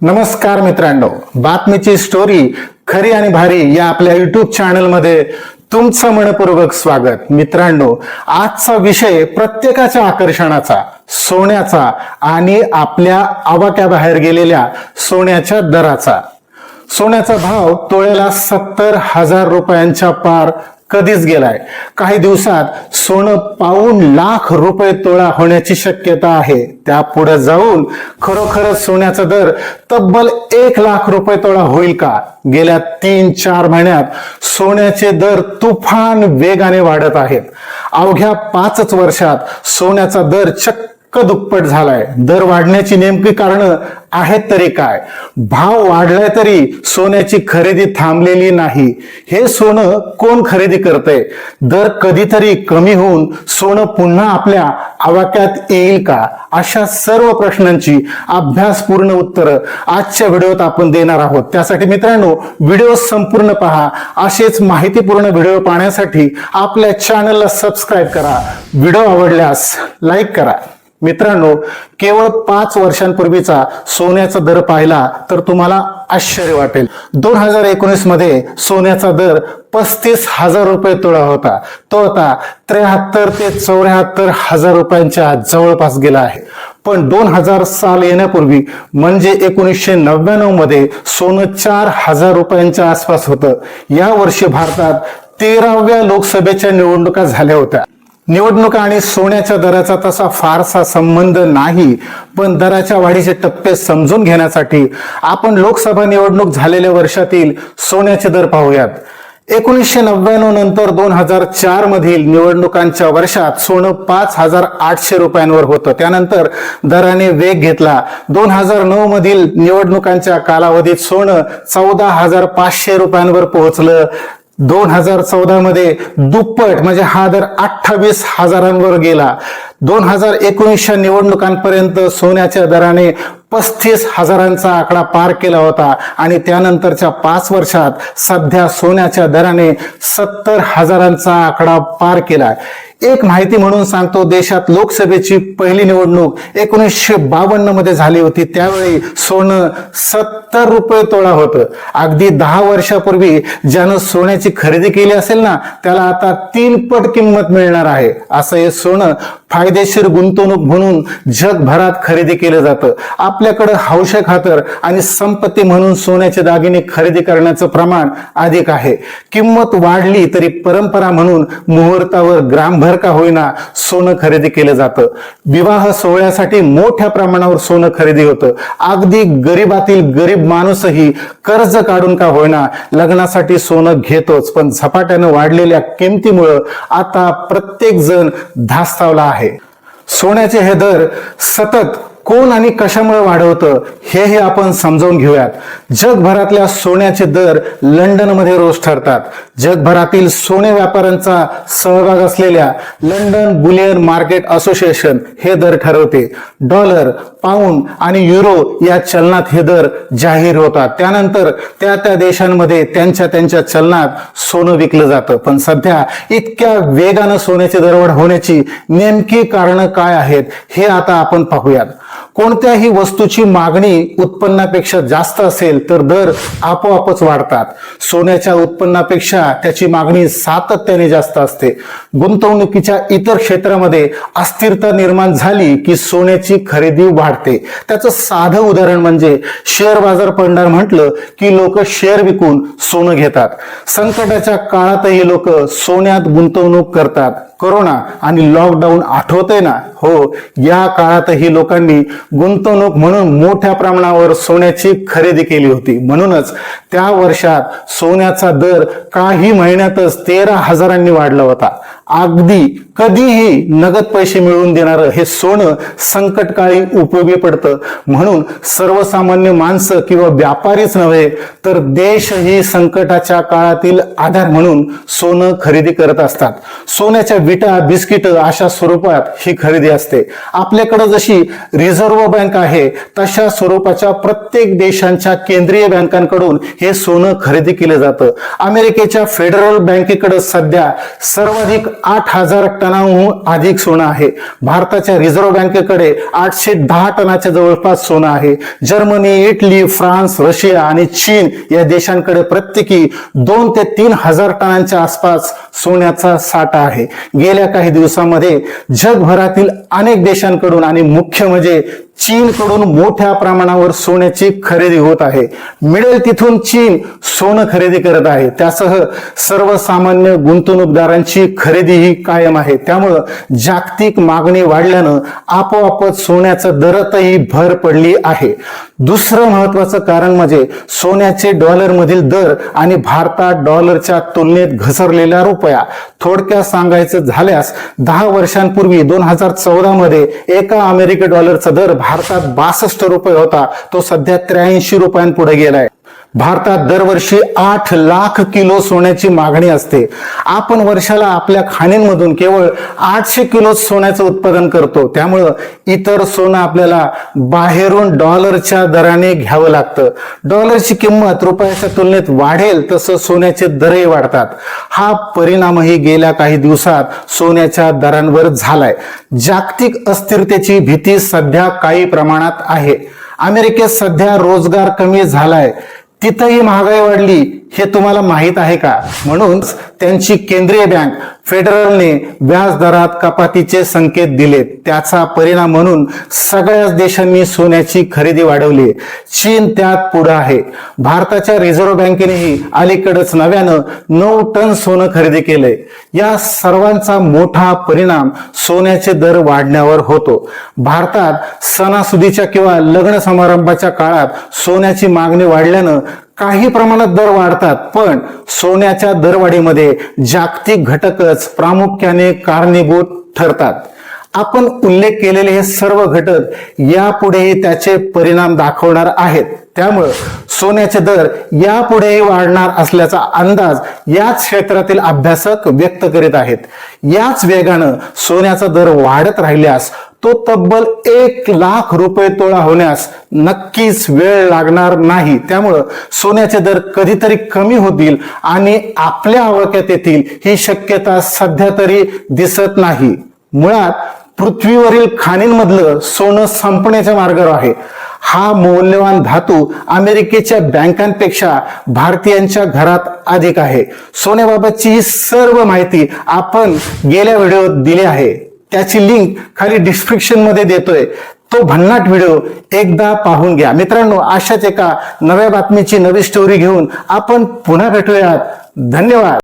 नमस्कार मित्रांनो. बातमीची स्टोरी खरी आणि भारी या आपल्या युट्यूब चॅनलमध्ये तुमचं मनपूर्वक स्वागत. मित्रांनो आजचा विषय प्रत्येकाच्या आकर्षणाचा सोन्याचा आणि आपल्या आवाक्याबाहेर गेलेल्या सोन्याच्या दराचा. सोन्याचा भाव तोळ्याला सत्तर हजार रुपयांच्या पार कधीच गेलाय. काही दिवसात सोनं पाऊन लाख रुपये तोळा होण्याची शक्यता आहे. त्या पुढे जाऊन खरोखरच सोन्याचा दर तब्बल एक लाख रुपये तोळा होईल का? गेल्या तीन चार महिन्यात सोन्याचे दर तुफान वेगाने वाढत आहेत. अवघ्या पाचच वर्षात सोन्याचा दर चक्क दुप्पट झालाय. दर वाढण्याची नेमकी कारण आहेत तरी काय? भाव वाढलाय तरी सोन्याची खरेदी थांबलेली नाही. हे सोनं कोण खरेदी करतंय? दर कधीतरी कमी होऊन सोनं पुन्हा आपल्या आवाक्यात येईल का? अशा सर्व प्रश्नांची अभ्यासपूर्ण उत्तरं आजच्या व्हिडिओत आपण देणार आहोत. त्यासाठी मित्रांनो व्हिडिओ संपूर्ण पहा. असेच माहितीपूर्ण व्हिडिओ पाहण्यासाठी आपल्या चॅनलला सबस्क्राईब करा. व्हिडिओ आवडल्यास लाईक करा. मित्रांनो केवळ पाच वर्षांपूर्वीचा सोन्याचा दर पाहिला तर तुम्हाला आश्चर्य वाटेल. दोन हजार एकोणीसमध्ये सोन्याचा दर पस्तीस हजार रुपये तोळा होता. तो आता त्र्याहत्तर ते चौऱ्याहत्तर हजार रुपयांच्या जवळपास गेला आहे. पण दोन हजार साल येण्यापूर्वी म्हणजे एकोणीसशे नव्याण्णवमध्ये सोनं चार हजार रुपयांच्या आसपास होतं. या वर्षी भारतात तेराव्या लोकसभेच्या निवडणुका झाल्या होत्या. निवडणुका आणि सोन्याच्या दराचा तसा फारसा संबंध नाही पण दराच्या वाढीचे टप्पे समजून घेण्यासाठी आपण लोकसभा निवडणूक झालेल्या वर्षातील सोन्याचे दर पाहूयात. एकोणीसशे नव्याण्णव नंतर दोन हजार चार मधील निवडणुकांच्या वर्षात सोनं पाच हजार आठशे रुपयांवर होतं. त्यानंतर दराने वेग घेतला. दोन हजार नऊ मधील निवडणुकांच्या कालावधीत सोनं चौदा हजार पाचशे रुपयांवर पोहोचलं. दोन हजार चौदा मध्ये दुप्पट म्हणजे हा दर अठ्ठावीस हजारांवर गेला. दोन हजार एकोणीसच्या निवडणुकांपर्यंत सोन्याच्या दराने पस्तीस हजारांचा आकडा पार केला होता आणि त्यानंतरच्या पाच वर्षात सध्या सोन्याच्या दराने सत्तर हजारांचा आकडा पार केला. एक माहिती म्हणून सांगतो देशात लोकसभेची पहिली निवडणूक एकोणीसशे बावन्नमध्ये झाली होती. त्यावेळी सोनं सत्तर रुपये तोळा होतं. अगदी दहा वर्षापूर्वी ज्यानं सोन्याची खरेदी केली असेल ना त्याला आता तीन पट किंमत मिळणार आहे. असं हे सोनं फायदेशीर गुंतवणूक म्हणून जगभरात खरेदी केलं जातं. आपल्याकडं हौशे खातर आणि संपत्ती म्हणून सोन्याचे दागिने खरेदी करण्याचं प्रमाण अधिक आहे. किंमत वाढली तरी परंपरा म्हणून मुहूर्तावर ग्राम ग्रामभर का होईना सोनं खरेदी केलं जातं. विवाह सोहळ्यासाठी मोठ्या प्रमाणावर सोनं खरेदी होतं. अगदी गरीबातील गरीब माणूसही कर्ज काढून का होईना लग्नासाठी सोनं घेतोच. पण झपाट्यानं वाढलेल्या किमतीमुळं आता प्रत्येक जण धास्तावला आहे. सोन्याचे हे दर सतत कोण आणि कशामुळे वाढवतं हेही आपण समजावून घेऊयात. जगभरातल्या सोन्याचे दर लंडनमध्ये रोज ठरतात. जगभरातील सोने व्यापाऱ्यांचा सहभाग असलेल्या लंडन बुलियन मार्केट असोसिएशन हे दर ठरवते. डॉलर पाऊंड आणि युरो या चलनात हे दर जाहीर होतात. त्यानंतर त्या त्या देशांमध्ये त्यांच्या त्यांच्या चलनात सोनं विकलं जातं. पण सध्या इतक्या वेगानं सोन्याची दरवाढ होण्याची नेमकी कारणं काय आहेत हे आता आपण पाहूयात. कोणत्याही वस्तूची मागणी उत्पन्नापेक्षा जास्त असेल तर दर आपोआपच वाढतात. सोन्याच्या उत्पन्नापेक्षा त्याची मागणी सातत्याने जास्त असते. गुंतवणुकीच्या इतर क्षेत्रामध्ये अस्थिरता निर्माण झाली की सोन्याची खरेदी वाढते. त्याचं साधं उदाहरण म्हणजे शेअर बाजार पडणार म्हटलं की लोक शेअर विकून सोनं घेतात. संकटाच्या काळातही लोक सोन्यात गुंतवणूक करतात. करोना आणि लॉकडाऊन आठवतंय ना? हो या काळातही लोकांनी गुंतवणूक म्हणून मोठ्या प्रमाणावर सोन्याची खरेदी केली होती. म्हणूनच त्या वर्षात सोन्याचा दर काही महिन्यातच तेरा हजारांनी वाढला होता. अगदी कधीही नगद पैसे मिळवून देणारं हे सोनं संकटकाळी उपयोगी पडतं. म्हणून सर्वसामान्य माणसं किंवा व्यापारीच नव्हे तर देशही संकटाच्या काळातील आधार म्हणून सोनं खरेदी करत असतात. सोन्याच्या विटा बिस्किट अशा स्वरूपात ही खरेदी असते. आपल्याकडे जशी रिझर्व्ह रिझर्व्ह बँक आहे. तशा स्वरूपाच्या प्रत्येक देशांच्या केंद्रीय बँकांकडून हे सोनं खरेदी केलं जातं. अमेरिकेच्या फेडरल बँकेकडे सध्या सर्वाधिक आठ हजार टनाहून अधिक सोनं आहे. भारताच्या रिझर्व्ह बँकेकडे आठशे दहा टनाच्या जवळपास सोनं आहे. जर्मनी इटली फ्रान्स रशिया आणि चीन या देशांकडे प्रत्येकी दोन ते तीन हजार टनांच्या आसपास सोन्याचा साठा आहे. गेल्या काही दिवसामध्ये जगभरातील अनेक देशांकडून आणि मुख्य म्हणजे चीनकडून मोठ्या प्रमाणावर सोन्याची खरेदी होत आहे. मिळेल तिथून चीन सोनं खरेदी करत आहे. त्यासह सर्वसामान्य गुंतवणूकदारांची खरेदीही कायम आहे. त्यामुळं जागतिक मागणी वाढल्यानं आपोआपच सोन्याचा दरातही भर पडली आहे. दुसरं महत्वाचं कारण म्हणजे सोन्याचे डॉलरमधील दर आणि भारतात डॉलरच्या तुलनेत घसरलेल्या रुपया. थोडक्यात सांगायचं झाल्यास दहा वर्षांपूर्वी दोन हजार चौदा मध्ये एका अमेरिकी डॉलरचा दर भारतात बासष्ट रुपये होता तो सध्या त्र्याऐंशी रुपयांपुढे गेलाय. भारतात दरवर्षी आठ लाख किलो सोन्याची मागणी असते. आपण वर्षाला आपल्या खाणींमधून केवळ आठशे किलो सोन्याचं उत्पादन करतो. त्यामुळं इतर सोनं आपल्याला बाहेरून डॉलरच्या दराने घ्यावं लागतं. डॉलरची किंमत रुपयाच्या तुलनेत वाढेल तसं सोन्याचे दरही वाढतात. हा परिणामही गेल्या काही दिवसात सोन्याच्या दरांवर झालाय. जागतिक अस्थिरतेची भीती सध्या काही प्रमाणात आहे. अमेरिकेत सध्या रोजगार कमी झालाय. तिथंही महागाई वाढली. हे तुम्हाला माहीत आहे का? म्हणून त्यांची केंद्रीय बँक फेडरलने व्याज दरात कपातीचे संकेत दिले त्याचा परिणाम म्हणून सगळ्याच देशांनी सोन्याची खरेदी वाढवली. चीन त्यात पुढे आहे. भारताच्या रिझर्व्ह बँकेनेही अलीकडेच नव्यानं नऊ टन सोनं खरेदी केले या सर्वांचा मोठा परिणाम सोन्याचे दर वाढण्यावर होतो. भारतात सणासुदीच्या किंवा लग्न समारंभाच्या काळात सोन्याची मागणी वाढल्यानं काही प्रमाणात दर वाढतात पण सोन्याच्या दरवाढीमध्ये जागतिक घटकच प्रामुख्याने कारणीभूत ठरतात. आपण उल्लेख केलेले हे सर्व घटक यापुढेही त्याचे परिणाम दाखवणार आहेत. त्यामुळं सोन्याचे दर यापुढेही वाढणार असल्याचा अंदाज याच क्षेत्रातील अभ्यासक व्यक्त करीत आहेत. याच वेगानं सोन्याचा दर वाढत राहिल्यास तो तब्बल एक लाख रुपये तोळा होण्यास नक्कीच वेळ लागणार नाही. त्यामुळं सोन्याचे दर कधीतरी कमी होतील आणि आपल्या आवाक्यात येतील ही शक्यता सध्या तरी दिसत नाही. मुळात पृथ्वीवरील खाणींमधलं सोनं संपण्याच्या मार्गावर आहे. हा मौल्यवान धातू अमेरिकेच्या बँकांपेक्षा भारतीयांच्या घरात अधिक आहे. सोन्याबाबतची ही सर्व माहिती आपण गेल्या व्हिडिओत दिली आहे. त्याची लिंक खाली डिस्क्रिप्शनमध्ये देतोय. तो भन्नाट व्हिडिओ एकदा पाहून घ्या. मित्रांनो अशाच एका नव्या बातमीची नवी स्टोरी घेऊन आपण पुन्हा भेटूयात. धन्यवाद.